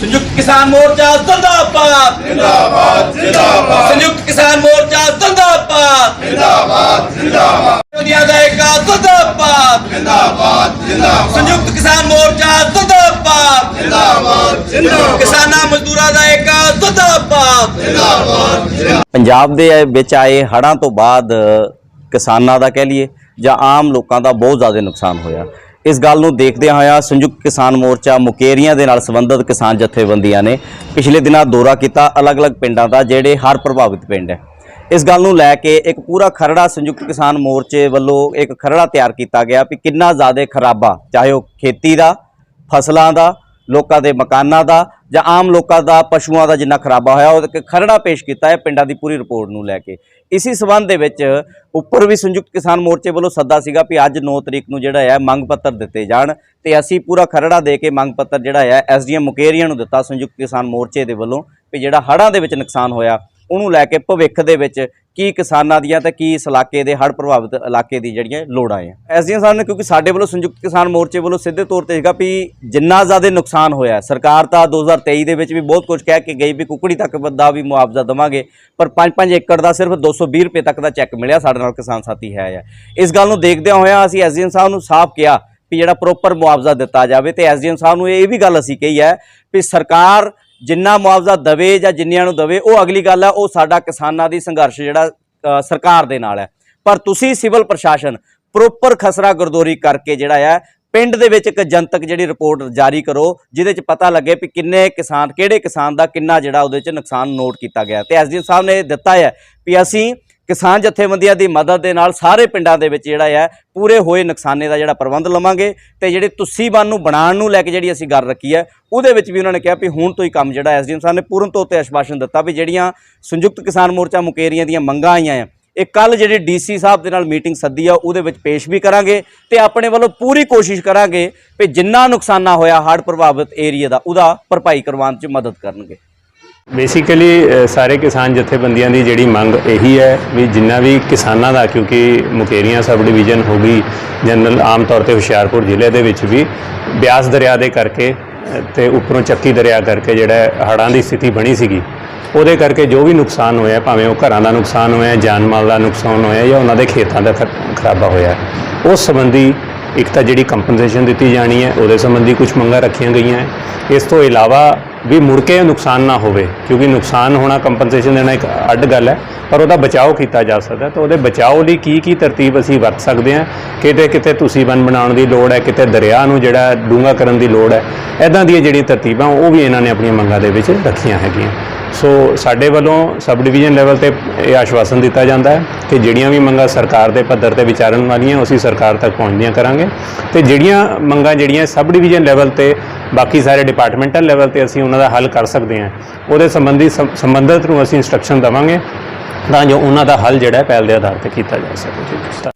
ਸੰਯੁਕਤ ਕਿਸਾਨ ਮੋਰਚਾ ਜ਼ਿੰਦਾਬਾਦ। ਜਿੰਦਾਬਾਦ ਜਿੰਦਾਬਾਦ। ਸੰਯੁਕਤ ਕਿਸਾਨ ਮੋਰਚਾ ਜ਼ਿੰਦਾਬਾਦ। ਜਿੰਦਾਬਾਦ ਜਿੰਦਾਬਾਦ। ਦੁਨੀਆ ਦਾ ਇੱਕ ਜ਼ਿੰਦਾਬਾਦ। ਜਿੰਦਾਬਾਦ ਜਿੰਦਾਬਾਦ। ਸੰਯੁਕਤ ਕਿਸਾਨ ਮੋਰਚਾ ਜ਼ਿੰਦਾਬਾਦ। ਜਿੰਦਾਬਾਦ ਜਿੰਦਾਬਾਦ। ਕਿਸਾਨਾਂ ਮਜ਼ਦੂਰਾਂ ਦਾ ਇੱਕ ਜ਼ਿੰਦਾਬਾਦ ਜਿੰਦਾਬਾਦ। ਪੰਜਾਬ ਦੇ ਵਿੱਚ ਆਏ ਹੜ੍ਹਾਂ ਤੋਂ ਬਾਅਦ ਕਿਸਾਨਾਂ ਦਾ ਕਹਿ ਲਈਏ ਜਾਂ ਆਮ ਲੋਕਾਂ ਦਾ ਬਹੁਤ ਜ਼ਿਆਦਾ ਨੁਕਸਾਨ ਹੋਇਆ। ਇਸ ਗੱਲ ਨੂੰ ਦੇਖਦਿਆਂ ਹੋਇਆਂ ਸੰਯੁਕਤ ਕਿਸਾਨ ਮੋਰਚਾ ਮੁਕੇਰੀਆਂ ਦੇ ਨਾਲ ਸੰਬੰਧਿਤ ਕਿਸਾਨ ਜਥੇਬੰਦੀਆਂ ਨੇ ਪਿਛਲੇ ਦਿਨਾਂ ਦੌਰਾ ਕੀਤਾ ਅਲੱਗ-ਅਲੱਗ ਪਿੰਡਾਂ ਦਾ, ਜਿਹੜੇ ਹਰ ਪ੍ਰਭਾਵਿਤ ਪਿੰਡ ਹੈ। ਇਸ ਗੱਲ ਨੂੰ ਲੈ ਕੇ ਇੱਕ ਪੂਰਾ ਖਰੜਾ ਸੰਯੁਕਤ ਕਿਸਾਨ ਮੋਰਚੇ ਵੱਲੋਂ ਇੱਕ ਖਰੜਾ ਤਿਆਰ ਕੀਤਾ ਗਿਆ ਵੀ ਕਿੰਨਾ ਜ਼ਿਆਦਾ ਖਰਾਬਾ, ਚਾਹੇ ਉਹ ਖੇਤੀ ਦਾ, ਫਸਲਾਂ ਦਾ ਲੋਕਾਂ ਦੇ ਮਕਾਨਾਂ ਦਾ ਜਾਂ ਆਮ ਲੋਕਾਂ ਦਾ, ਪਸ਼ੂਆਂ ਦਾ ਜਿੰਨਾ ਖਰਾਬਾ ਹੋਇਆ, ਉਹ ਖਰੜਾ ਪੇਸ਼ ਕੀਤਾ ਹੈ ਪਿੰਡਾਂ ਦੀ ਪੂਰੀ ਰਿਪੋਰਟ ਨੂੰ ਲੈ ਕੇ। ਇਸੇ ਸਬੰਧ ਦੇ ਵਿੱਚ ਉੱਪਰ ਵੀ ਸੰਯੁਕਤ ਕਿਸਾਨ ਮੋਰਚੇ ਵੱਲੋਂ ਸੱਦਾ ਸੀਗਾ ਵੀ ਅੱਜ 9 ਤਰੀਕ ਨੂੰ ਜਿਹੜਾ ਹੈ ਮੰਗ ਪੱਤਰ ਦਿੱਤੇ ਜਾਣ ਤੇ ਅਸੀਂ ਪੂਰਾ ਖਰੜਾ ਦੇ ਕੇ ਮੰਗ ਪੱਤਰ ਜਿਹੜਾ ਹੈ ਐਸਡੀਐਮ ਮੁਕੇਰੀਆਂ ਨੂੰ ਦਿੱਤਾ ਸੰਯੁਕਤ ਕਿਸਾਨ ਮੋਰਚੇ ਦੇ ਵੱਲੋਂ ਵੀ ਜਿਹੜਾ ਹੜ੍ਹਾਂ ਦੇ ਵਿੱਚ ਨੁਕਸਾਨ ਹੋਇਆ, ਉਹਨੂੰ ਲੈ ਕੇ ਭਵਿੱਖ ਦੇ ਵਿੱਚ ਕੀ ਕਿਸਾਨਾਂ ਦੀਆਂ ਤੇ ਕੀ ਇਸ ਇਲਾਕੇ ਦੇ ਹੜ੍ਹ ਪ੍ਰਭਾਵਿਤ ਇਲਾਕੇ ਦੀ ਜਿਹੜੀਆਂ ਲੋੜਾਂ ਆ? ਐਸਡੀਐਮ ਸਾਹਿਬ ਨੇ ਕਿਉਂਕਿ ਸਾਡੇ ਵੱਲੋਂ ਸੰਯੁਕਤ ਕਿਸਾਨ ਮੋਰਚੇ ਵੱਲੋਂ ਸਿੱਧੇ ਤੌਰ ਤੇ ਹੈਗਾ ਵੀ ਜਿੰਨਾ ਜ਼ਿਆਦਾ ਨੁਕਸਾਨ ਹੋਇਆ ਸਰਕਾਰ ਤਾਂ 2023 ਦੇ ਵਿੱਚ ਵੀ ਬਹੁਤ ਕੁਝ ਕਹਿ ਕੇ ਗਈ ਵੀ ਕੁਕੜੀ ਤੱਕ ਦਾ ਵੀ ਮੁਆਵਜ਼ਾ ਦੇਵਾਂਗੇ, ਪਰ 5-5 ਏਕੜ ਦਾ ਸਿਰਫ 220 ਰੁਪਏ ਤੱਕ ਦਾ ਚੈੱਕ ਮਿਲਿਆ ਸਾਡੇ ਨਾਲ ਕਿਸਾਨ ਸਾਥੀ ਹੈ ਆ। ਇਸ ਗੱਲ ਨੂੰ ਦੇਖਦਿਆਂ ਹੋਇਆਂ ਅਸੀਂ ਐਸਡੀਐਮ ਸਾਹਿਬ ਨੂੰ ਸਾਫ਼ ਕਿਹਾ ਵੀ ਜਿਹੜਾ ਪ੍ਰੋਪਰ ਮੁਆਵਜ਼ਾ ਦਿੱਤਾ ਜਾਵੇ ਤੇ ਐਸਡੀਐਮ ਸਾਹਿਬ ਨੂੰ ਇਹ ਵੀ ਗੱਲ ਅਸੀਂ ਕਹੀ ਹੈ ਵੀ ਸਰਕਾਰ ਜਿੰਨਾ ਮੁਆਵਜ਼ਾ ਦਵੇ ਜਾਂ ਜਿੰਨਿਆਂ ਨੂੰ ਦਵੇ, ਉਹ ਅਗਲੀ ਗੱਲ ਹੈ ਉਹ ਸਾਡਾ ਕਿਸਾਨਾਂ ਦੀ ਸੰਘਰਸ਼ ਜਿਹੜਾ ਸਰਕਾਰ ਦੇ ਨਾਲ ਹੈ ਪਰ ਤੁਸੀਂ ਸਿਵਲ ਪ੍ਰਸ਼ਾਸਨ ਪ੍ਰੋਪਰ ਖਸਰਾ ਗਰਦੋਰੀ ਕਰਕੇ ਜਿਹੜਾ ਹੈ ਪਿੰਡ ਦੇ ਵਿੱਚ ਇੱਕ ਜਨਤਕ ਜਿਹੜੀ ਰਿਪੋਰਟ ਜਾਰੀ ਕਰੋ, ਜਿਹਦੇ ਚ ਪਤਾ ਲੱਗੇ ਵੀ ਕਿੰਨੇ ਕਿਸਾਨ, ਕਿਹੜੇ ਕਿਸਾਨ ਦਾ ਕਿੰਨਾ ਜਿਹੜਾ ਉਹਦੇ ਚ ਨੁਕਸਾਨ ਨੋਟ ਕੀਤਾ ਗਿਆ। ਤੇ ਐਸਡੀ ਸਾਹਿਬ ਨੇ ਦਿੱਤਾ ਹੈ ਵੀ ਅਸੀਂ ਕਿਸਾਨ ਜਥੇਬੰਦੀਆਂ ਦੀ ਮਦਦ ਦੇ ਨਾਲ ਸਾਰੇ ਪਿੰਡਾਂ ਦੇ ਵਿੱਚ ਜਿਹੜਾ ਹੈ, ਪੂਰੇ ਹੋਏ ਨੁਕਸਾਨੇ ਦਾ ਜਿਹੜਾ ਪ੍ਰਬੰਧ ਲਵਾਂਗੇ ਤੇ ਜਿਹੜੇ ਤੁਸੀਂ ਬੰਨ ਨੂੰ ਬਣਾਉਣ ਨੂੰ ਲੈ ਕੇ ਜਿਹੜੀ ਅਸੀਂ ਗੱਲ ਰੱਖੀ ਹੈ, ਉਹਦੇ ਵਿੱਚ ਵੀ ਉਹਨਾਂ ਨੇ ਕਿਹਾ ਵੀ ਹੁਣ ਤੋਂ ਹੀ ਕੰਮ ਜਿਹੜਾ ਐਸਡੀਐਮ ਸਾਹਿਬ ਨੇ ਪੂਰਨ ਤੌਰ ਤੇ ਆਸ਼ਵਾਸਨ ਦਿੱਤਾ ਵੀ ਜਿਹੜੀਆਂ ਸੰਯੁਕਤ ਕਿਸਾਨ ਮੋਰਚਾ ਮੁਕੇਰੀਆਂ ਦੀਆਂ ਮੰਗਾਂ ਆਈਆਂ ਆ ਇਹ ਕੱਲ ਜਿਹੜੀ ਡੀਸੀ ਸਾਹਿਬ ਦੇ ਨਾਲ ਮੀਟਿੰਗ ਸੱਦੀ ਆ, ਉਹਦੇ ਵਿੱਚ ਪੇਸ਼ ਵੀ ਕਰਾਂਗੇ ਤੇ ਆਪਣੇ ਵੱਲੋਂ ਪੂਰੀ ਕੋਸ਼ਿਸ਼ ਕਰਾਂਗੇ ਵੀ ਜਿੰਨਾ ਨੁਕਸਾਨਾ ਹੋਇਆ, ਹੜ੍ਹ ਪ੍ਰਭਾਵਿਤ ਏਰੀਆ ਦਾ, ਉਹਦਾ ਭਰਪਾਈ ਕਰਵਾਉਣ 'ਚ ਮਦਦ ਕਰਨਗੇ। ਬੇਸਿਕਲੀ ਸਾਰੇ ਕਿਸਾਨ ਜਥੇਬੰਦੀਆਂ ਦੀ ਜਿਹੜੀ ਮੰਗ ਇਹੀ ਹੈ ਵੀ ਜਿੰਨਾ ਵੀ ਕਿਸਾਨਾਂ ਦਾ ਕਿਉਂਕਿ ਮੁਕੇਰੀਆਂ ਸਬ ਡਿਵੀਜ਼ਨ ਹੋ ਗਈ ਜਨਰਲ ਆਮ ਤੌਰ ਤੇ ਹੁਸ਼ਿਆਰਪੁਰ ਜ਼ਿਲ੍ਹੇ ਦੇ ਵਿੱਚ ਵੀ ਬਿਆਸ ਦਰਿਆ ਦੇ ਕਰਕੇ ਅ, ਤੇ ਉੱਪਰੋਂ ਚੱਕੀ ਦਰਿਆ ਕਰਕੇ ਜਿਹੜਾ ਹੜ੍ਹਾਂ ਦੀ ਸਥਿਤੀ ਬਣੀ ਸੀਗੀ ਉਹਦੇ ਕਰਕੇ ਜੋ ਵੀ ਨੁਕਸਾਨ ਹੋਇਆ ਭਾਵੇਂ ਉਹ ਘਰਾਂ ਦਾ ਨੁਕਸਾਨ ਹੋਇਆ ਜਾਨ ਮਾਲ ਦਾ ਨੁਕਸਾਨ ਹੋਇਆ ਜਾਂ ਉਹਨਾਂ ਦੇ ਖੇਤਾਂ ਦਾ ਖ- ਖਰਾਬਾ ਹੋਇਆ ਉਸ ਸੰਬੰਧੀ ਇੱਕ ਤਾਂ ਜਿਹੜੀ ਕੰਪਨਸੇਸ਼ਨ ਦਿੱਤੀ ਜਾਣੀ ਹੈ ਉਹਦੇ ਸੰਬੰਧੀ ਕੁਝ ਮੰਗਾਂ ਰੱਖੀਆਂ ਗਈਆਂ ਹੈ ਇਸ ਤੋਂ ਇਲਾਵਾ ਵੀ ਮੁੜ ਕੇ ਨੁਕਸਾਨ ਨਾ ਹੋਵੇ, ਕਿਉਂਕਿ ਨੁਕਸਾਨ ਹੋਣਾ ਕੰਪਨਸੇਸ਼ਨ ਦੇਣਾ ਇੱਕ ਅੱਡ ਗੱਲ ਹੈ, ਪਰ ਉਹਦਾ ਬਚਾਓ ਕੀਤਾ ਜਾ ਸਕਦਾ ਤਾਂ ਉਹਦੇ ਬਚਾਓ ਲਈ ਕੀ ਕੀ ਤਰਤੀਬ ਅਸੀਂ ਵਰਤ ਸਕਦੇ ਹਾਂ? ਕਿਤੇ ਕਿਤੇ ਤੁਸੀਂ ਬੰਨ ਬਣਾਉਣ ਦੀ ਲੋੜ ਹੈ, ਕਿਤੇ ਦਰਿਆ ਨੂੰ ਜਿਹੜਾ ਡੂੰਘਾ ਕਰਨ ਦੀ ਲੋੜ ਹੈ। ਐਦਾਂ ਦੀਆਂ ਜਿਹੜੀਆਂ ਤਰਤੀਬਾਂ, ਉਹ ਵੀ ਇਹਨਾਂ ਨੇ ਆਪਣੀਆਂ ਮੰਗਾਂ ਦੇ ਵਿੱਚ ਰੱਖੀਆਂ ਹੈਗੀਆਂ। ਸੋ ਸਾਡੇ ਵੱਲੋਂ ਸਬ ਡਿਵੀਜ਼ਨ ਲੈਵਲ ਤੇ ਇਹ ਆਸ਼ਵਾਸਨ ਦਿੱਤਾ ਜਾਂਦਾ ਹੈ ਕਿ ਜਿਹੜੀਆਂ ਵੀ ਮੰਗਾਂ ਸਰਕਾਰ ਦੇ ਪੱਧਰ ਤੇ ਵਿਚਾਰਨ ਵਾਲੀਆਂ ਅਸੀਂ ਸਰਕਾਰ ਤੱਕ ਪਹੁੰਚਦੀਆਂ ਕਰਾਂਗੇ। ਤੇ ਜਿਹੜੀਆਂ ਮੰਗਾਂ ਜਿਹੜੀਆਂ ਸਬ ਡਿਵੀਜ਼ਨ ਲੈਵਲ ਤੇ ਬਾਕੀ ਸਾਰੇ ਡਿਪਾਰਟਮੈਂਟਲ ਲੈਵਲ ਤੇ ਅਸੀਂ ਉਹਨਾਂ ਦਾ ਹੱਲ ਕਰ ਸਕਦੇ ਹਾਂ। ਉਹਦੇ ਸੰਬੰਧੀ ਸੰ- ਸੰਬੰਧਿਤ ਨੂੰ ਅਸੀਂ ਇਨਸਟਰਕਸ਼ਨ ਦੇਵਾਂਗੇ ਤਾਂ ਜੋ ਉਹਨਾਂ ਦਾ ਹੱਲ ਜਿਹੜਾ ਪਹਿਲ ਦੇ ਆਧਾਰ ਤੇ ਕੀਤਾ ਜਾ ਸਕੇ।